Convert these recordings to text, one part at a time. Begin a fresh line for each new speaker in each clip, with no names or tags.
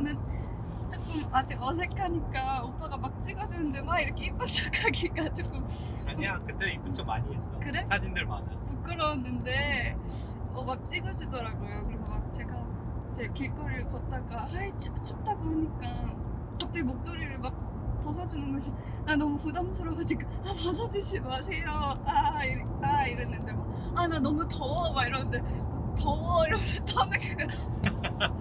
저는 조금 아직 어색하니까 오빠가 막 찍어주는데 막 이렇게 이쁜 척하기가 조금
아니야 그때 이쁜 척 많이 했어
그래?
사진들 많아
부끄러웠는데 어, 막 찍어주더라고요. 그리고 막 제가 제 길거리를 걷다가 아이 춥, 춥다고 하니까 갑자기 목도리를 막 벗어주는 것이 나 너무 부담스러워가지고 아 벗어주지 마세요. 아, 이래, 아 이랬는데 막아나 너무 더워 막 이러는데 더워 이러면서 떠는 거야.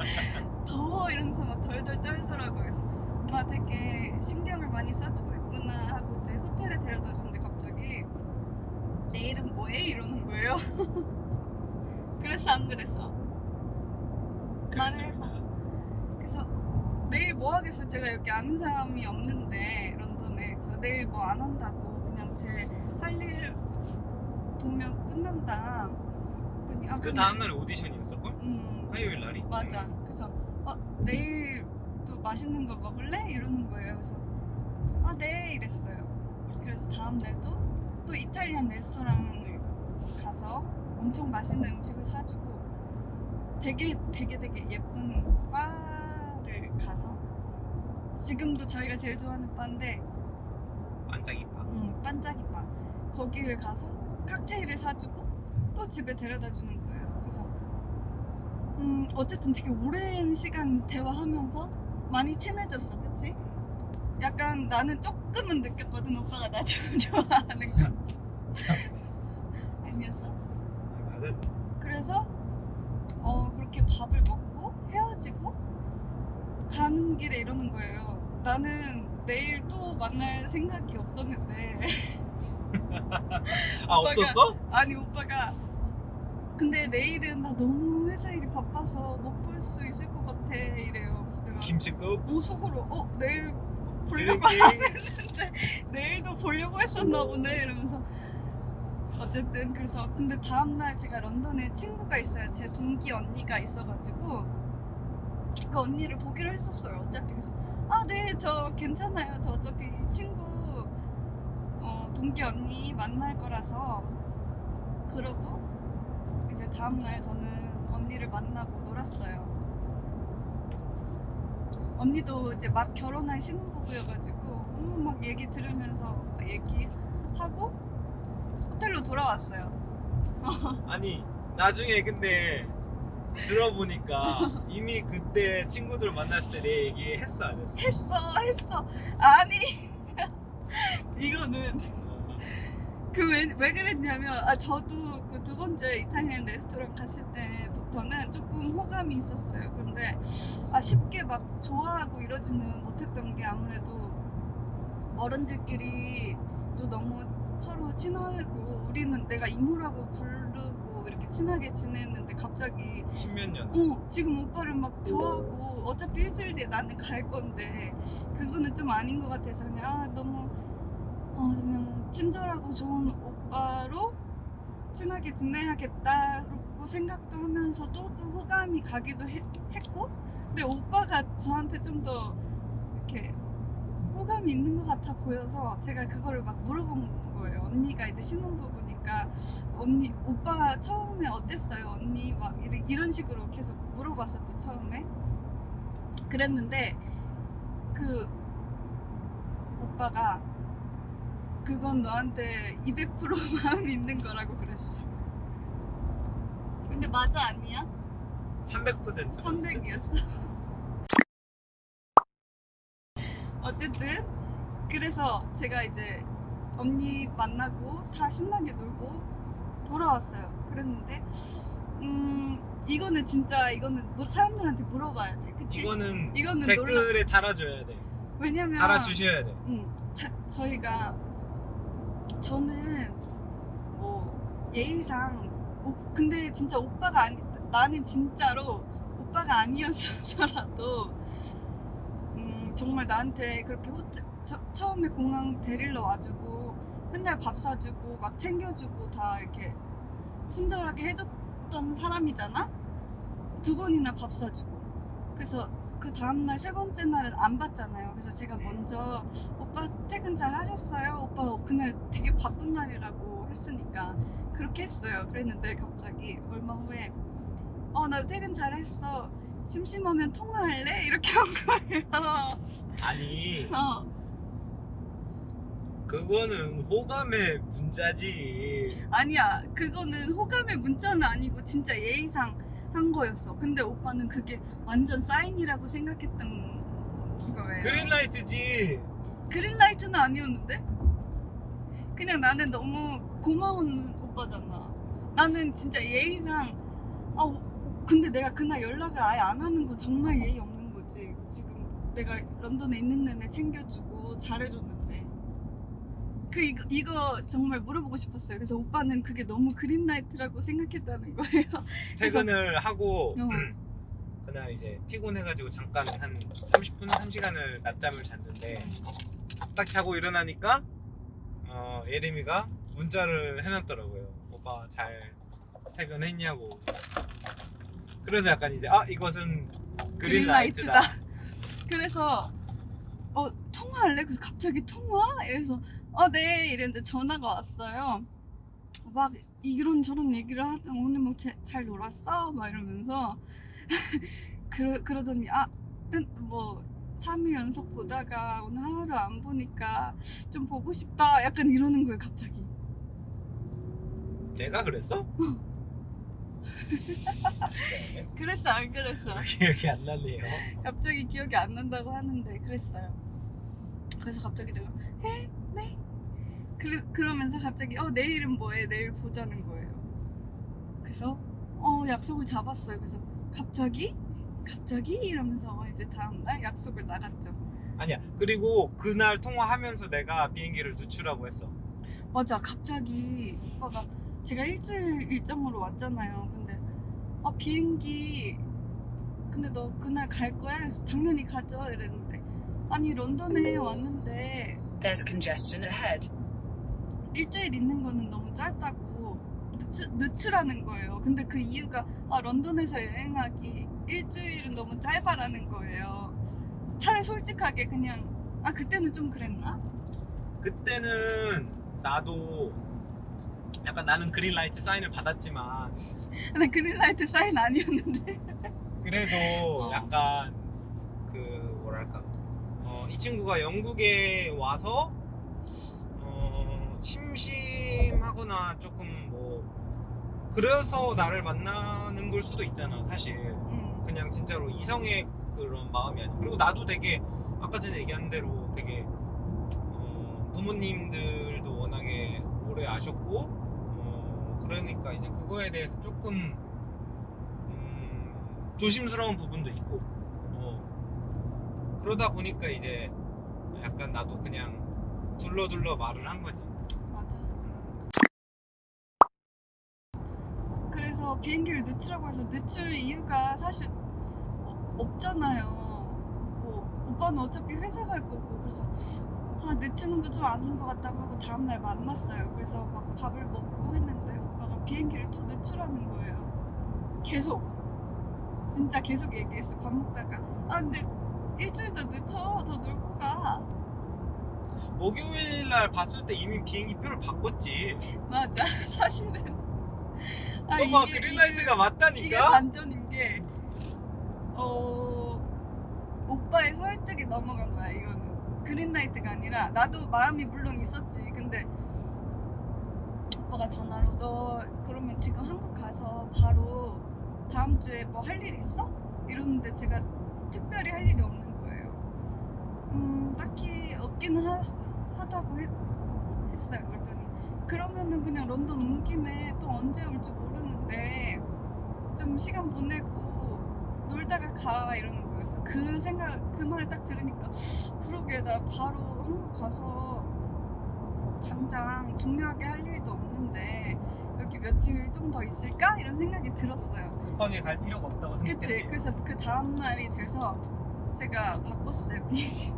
더워 이러면서 막 덜덜 떨더라고요. 그래서 아 되게 신경을 많이 써주고 있구나 하고 이제 호텔에 데려다 줬는데 갑자기 내 이름 뭐해? 이러는 거예요. 그래서 안 그랬어.
그랬습니다
그래서 내일 뭐 하겠어? 제가 여기 아는 사람이 없는데 런던에 그래서 내일 뭐 안 한다고 그냥 제 할 일 보면 끝난다. 그랬더니 아,
그 다음날 오디션이었을걸?
음
화요일 날이?
맞아. 그래서 어, 내일 또 맛있는 거 먹을래? 이러는 거예요. 그래서 아 네 이랬어요. 그래서 다음 날도 또 이탈리안 레스토랑을 가서 엄청 맛있는 음식을 사주고 되게 되게 되게 예쁜 바를 가서 지금도 저희가 제일 좋아하는 바인데
반짝이파
음, 반짝이 바 거기를 가서 칵테일을 사주고 또 집에 데려다 주는 음 어쨌든 되게 오랜 시간 대화하면서 많이 친해졌어, 그치? 약간 나는 조금은 느꼈거든 오빠가 나 좀 좋아하는 거. 아니었어?
맞아
그래서 어 그렇게 밥을 먹고 헤어지고 가는 길에 이러는 거예요. 나는 내일 또 만날 생각이 없었는데
아 없었어?
아니 오빠가 근데 내일은 나 너무 회사 일이 바빠서 못 볼 수 있을 것 같아 이래요. 그래서 내가
김치국
오 속으로 어 내일 보려고
드링킹
했는데 내일도 보려고 했었나 보네 이러면서 어쨌든 그래서 근데 다음날 제가 런던에 친구가 있어요. 제 동기 언니가 있어가지고 그 언니를 보기로 했었어요. 어차피 그래서 아네 저 괜찮아요. 저 어차피 친구 어, 동기 언니 만날 거라서 그러고 이제 다음날 저는 언니를 만나고 놀았어요. 언니도 이제 막 결혼한 신혼부부여가지고 음, 막 얘기 들으면서 막 얘기하고 호텔로 돌아왔어요.
아니 나중에 근데 들어보니까 이미 그때 친구들 만났을 때 내 얘기 했어 안 했어?
했어 했어 아니 이거는
어,
그왜 왜 그랬냐면 아 저도 그 두 번째 이탈리안 레스토랑 갔을 때부터는 조금 호감이 있었어요. 근데 아 쉽게 막 좋아하고 이러지는 못했던 게 아무래도 어른들끼리 또 너무 서로 친하고 우리는 내가 이모라고 부르고 이렇게 친하게 지냈는데 갑자기
십몇 년
어 지금 오빠를 막 좋아하고 어차피 일주일 뒤에 나는 갈 건데 그거는 좀 아닌 것 같아서 그냥 아 너무 어 그냥 친절하고 좋은 오빠로 친하게 지내야겠다고 생각도 하면서도 또 호감이 가기도 해- 했고 근데 오빠가 저한테 좀 더 이렇게 호감이 있는 것 같아 보여서 제가 그거를 막 물어본 거예요. 언니가 이제 신혼부부니까 언니 오빠 처음에 어땠어요? 언니 막 이런 식으로 계속 물어봤었죠 처음에. 그랬는데 그 오빠가 그건 너한테 200% 마음이 있는 거라고 그랬어 근데 맞아 아니야?
300%
300이었어 어쨌든 그래서 제가 이제 언니 만나고 다 신나게 놀고 돌아왔어요. 그랬는데 음 이거는 진짜 이거는 물- 사람들한테 물어봐야 돼. 그치?
이거는
이거는 놀라.
댓글에 달아줘야 돼
왜냐면
달아주셔야 돼
음, 자, 저희가 저는 뭐 예의상 오, 근데 진짜 오빠가 아니 나는 진짜로 오빠가 아니었어서라도 음, 정말 나한테 그렇게 호텔, 처, 처음에 공항 데리러 와주고 맨날 밥 사주고 막 챙겨주고 다 이렇게 친절하게 해줬던 사람이잖아? 두 번이나 밥 사주고. 그래서 그 다음날 세 번째 날은 안 봤잖아요. 그래서 제가 먼저 오빠 퇴근 잘 하셨어요? 오빠 그날 되게 바쁜 날이라고 했으니까 그렇게 했어요. 그랬는데 갑자기 얼마 후에 어 나 퇴근 잘 했어. 심심하면 통화할래? 이렇게 한 거예요.
아니
어.
그거는 호감의 문자지.
아니야 그거는 호감의 문자는 아니고 진짜 예의상 한 거였어. 근데 오빠는 그게 완전 사인이라고 생각했던 거예요.
그린라이트지.
그린라이트는 아니었는데? 그냥 나는 너무 고마운 오빠잖아. 나는 진짜 예의상 아 오- 근데 내가 그날 연락을 아예 안 하는 건 정말 예의 없는 거지. 지금 내가 런던에 있는 내내 챙겨주고 잘해줬는데 그 이거, 이거 정말 물어보고 싶었어요 그래서 오빠는 그게 너무 그린라이트라고 생각했다는 거예요
퇴근을 하고
어.
그날 이제 피곤해가지고 잠깐 한 30분, 1시간을 낮잠을 잤는데 딱 자고 일어나니까 어, 예림이가 문자를 해놨더라고요. 오빠 잘 퇴근했냐고. 그래서 약간 이제 아 이것은 그린라이트다.
그래서 어 통화할래? 그래서 갑자기 통화? 이래서 어 네 이랬는데 전화가 왔어요. 막 이런 저런 얘기를 하다 오늘 뭐 잘 놀았어? 막 이러면서 그러, 그러더니 아 뭐 3일 연속 보다가 오늘 하루 안 보니까 좀 보고 싶다 약간 이러는 거예요 갑자기
내가 그랬어?
그랬어 안 그랬어
기억이 안 나네요.
갑자기 기억이 안 난다고 하는데 그랬어요. 그래서 갑자기 내가 해? 네? 그래, 그러면서 갑자기 어 내일은 뭐해? 내일 보자는 거예요. 그래서 어 약속을 잡았어요. 그래서 갑자기? 갑자기? 이러면서 이제 다음 날 약속을 나갔죠.
아니야. 그리고 그날 통화하면서 내가 비행기를 늦추라고 했어.
맞아 갑자기 오빠가 제가 일주일 일정으로 왔잖아요. 근데 아 비행기 근데 너 그날 갈 거야? 그래서 당연히 가죠 이랬는데 아니 런던에 왔는데
There's congestion ahead.
일주일 있는 거는 너무 짧다고 늦추, 늦추라는 거예요. 근데 그 이유가 아, 런던에서 여행하기 일주일은 너무 짧아라는 거예요. 차라리 솔직하게 그냥 아 그때는 좀 그랬나?
그때는 나도 약간 나는 그린라이트 사인을 받았지만
나 그린라이트 사인 아니었는데
그래도
어.
약간 이 친구가 영국에 와서 어, 심심하거나 조금 뭐 그래서 나를 만나는 걸 수도 있잖아 사실.
음,
그냥 진짜로 이성의 그런 마음이 아니고 그리고 나도 되게 아까 전에 얘기한 대로 되게 어, 부모님들도 워낙에 오래 아셨고 어, 그러니까 이제 그거에 대해서 조금 음, 조심스러운 부분도 있고. 어, 그러다 보니까 이제 약간 나도 그냥 둘러둘러 말을 한 거지
맞아. 그래서 비행기를 늦추라고 해서 늦출 이유가 사실 어- 없잖아요. 뭐 오빠는 어차피 회사 갈 거고 그래서 아 늦추는 거 좀 아닌 것 같다고 하고 다음 날 만났어요. 그래서 막 밥을 먹고 했는데 오빠가 비행기를 또 늦추라는 거예요. 계속 진짜 계속 얘기했어. 밥 먹다가 아 근데 일주일 더 늦춰. 더 놀고 가.
목요일 날 봤을 때 이미 비행기 표를 바꿨지.
맞아. 사실은. 아,
봐봐
이게-
그린라이트가
이게
맞다니까?
반전인 게 어, 오빠의 설득이 넘어간 거야 이거는. 그린라이트가 아니라. 나도 마음이 물론 있었지. 근데 오빠가 전화로 너 그러면 지금 한국 가서 바로 다음 주에 뭐 할 일 있어? 이러는데 제가 특별히 할 일이 없는 음 딱히 없기는 하, 하다고 했, 했어요 그랬더니 그러면은 그냥 런던 온 김에 또 언제 올지 모르는데 좀 시간 보내고 놀다가 가 이러는 거예요. 그 생각 그 말을 딱 들으니까 그러게 나 바로 한국 가서 당장 중요하게 할 일도 없는데 여기 며칠 좀 더 있을까 이런 생각이 들었어요.
급하게 갈 필요가 없다고
그치?
생각했지
그래서 그 다음 날이 돼서 제가 바꿨어요 비행기.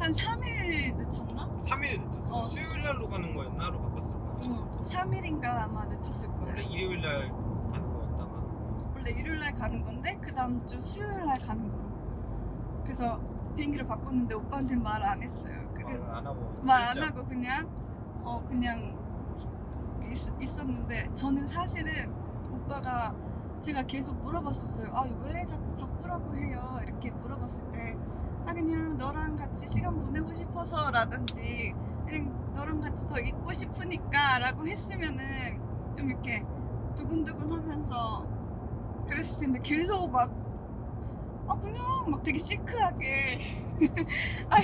한 3일 늦췄나?
3일 늦었어.
어.
수요일 날로 가는 거였나 로 바꿨을 거야.
응, 3일인가 아마 늦췄을 거예요.
원래 일요일 날 가는 거였다가
원래 일요일 날 가는 건데 그 다음 주 수요일 날 가는 거로. 그래서 비행기를 바꿨는데 오빠한테 말 안 했어요.
말을 안 하고
말 안. 하고 그냥 어 그냥 있, 있었는데 저는 사실은 오빠가 제가 계속 물어봤었어요. 아 왜 자꾸 바꾸라고 해요? 이렇게 물어봤을 때 아 그냥 너랑 같이 시간 보내고 싶어서 라든지 그냥 너랑 같이 더 있고 싶으니까 라고 했으면은 좀 이렇게 두근두근 하면서 그랬을 텐데 계속 막 아 그냥 막 되게 시크하게 아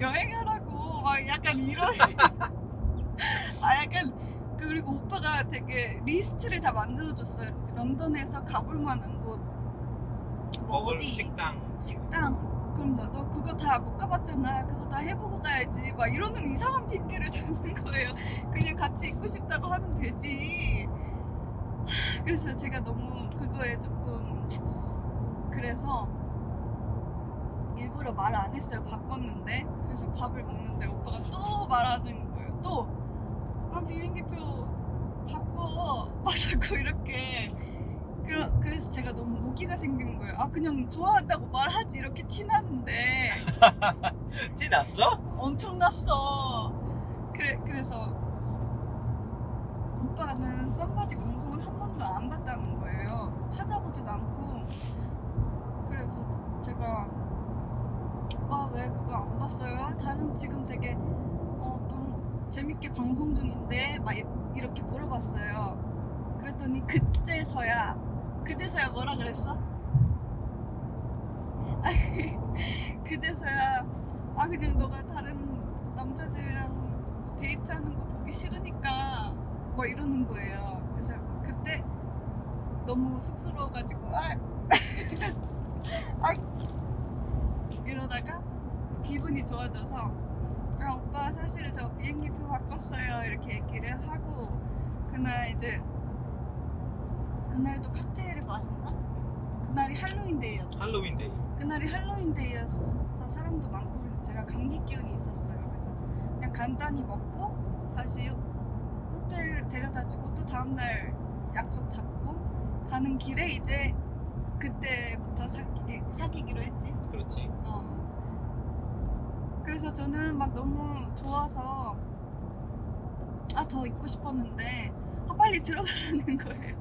여행하라고 막 약간 이런 아 약간 그리고 오빠가 되게 리스트를 다 만들어줬어요 런던에서 가볼 만한 곳. 뭐
먹을
어디?
식당.
식당. 그러면서 너 그거 다 못 가봤잖아. 그거 다 해보고 가야지. 막 이러는 이상한 핑계를 대는 거예요. 그냥 같이 있고 싶다고 하면 되지. 하, 그래서 제가 너무 그거에 조금 그래서 일부러 말 안 했어요. 바꿨는데. 그래서 밥을 먹는데 오빠가 또 말하는 거예요. 또 아 비행기표 바꿔 막 자꾸 이렇게 그러, 그래서 제가 너무 오기가 생기는 거예요 아 그냥 좋아한다고 말하지 이렇게 티 나는데
티 났어?
엄청 났어. 그래 그래서 오빠는 썸바디 방송을 한 번도 안 봤다는 거예요. 찾아보지도 않고 그래서 제가 오빠 왜 그거 안 봤어요? 다른 지금 되게 어, 방, 재밌게 방송 중인데 막 이- 이렇게 물어봤어요. 그랬더니 그제서야 그제서야 뭐라 그랬어? 아니 그제서야 아 그냥 너가 다른 남자들이랑 뭐 데이트하는 거 보기 싫으니까 뭐 이러는 거예요. 그래서 그때 너무 쑥스러워가지고 아, 아 이러다가 기분이 좋아져서 아 오빠 사실 저 비행기표 바꿨어요 이렇게 얘기를 하고 그날 이제 그날도 칵테일을 마셨나? 그날이 할로윈데이였죠.
할로윈데이
그날이 할로윈데이여서 사람도 많고 그래서 제가 감기 기운이 있었어요. 그래서 그냥 간단히 먹고 다시 호텔 데려다주고 또 다음날 약속 잡고 가는 길에 이제 그때부터 사귀기, 사귀기로 했지.
그렇지
어. 그래서 저는 막 너무 좋아서 아 더 있고 싶었는데 아 빨리 들어가라는 거예요.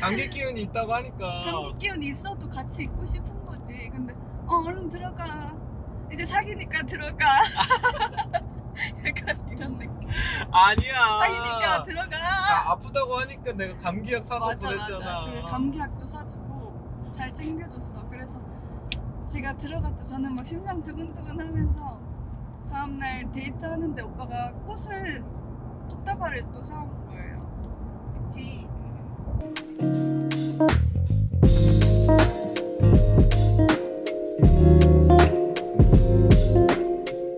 감기 기운이 있다고 하니까
감기 기운이 있어도 같이 있고 싶은 거지. 근데 어 얼른 들어가. 이제 사귀니까 들어가. 약간 이런 느낌.
아니야
사귀니까 들어가.
아, 아프다고 하니까 내가 감기약 사서
맞아
보냈잖아
맞아. 그래 감기약도 사주고 잘 챙겨줬어. 그래서 제가 들어갔죠. 저는 막 심장 두근두근 하면서 다음날 데이트하는데 오빠가 꽃을 꽃다발을 또 사온 거예요. 그치?
음.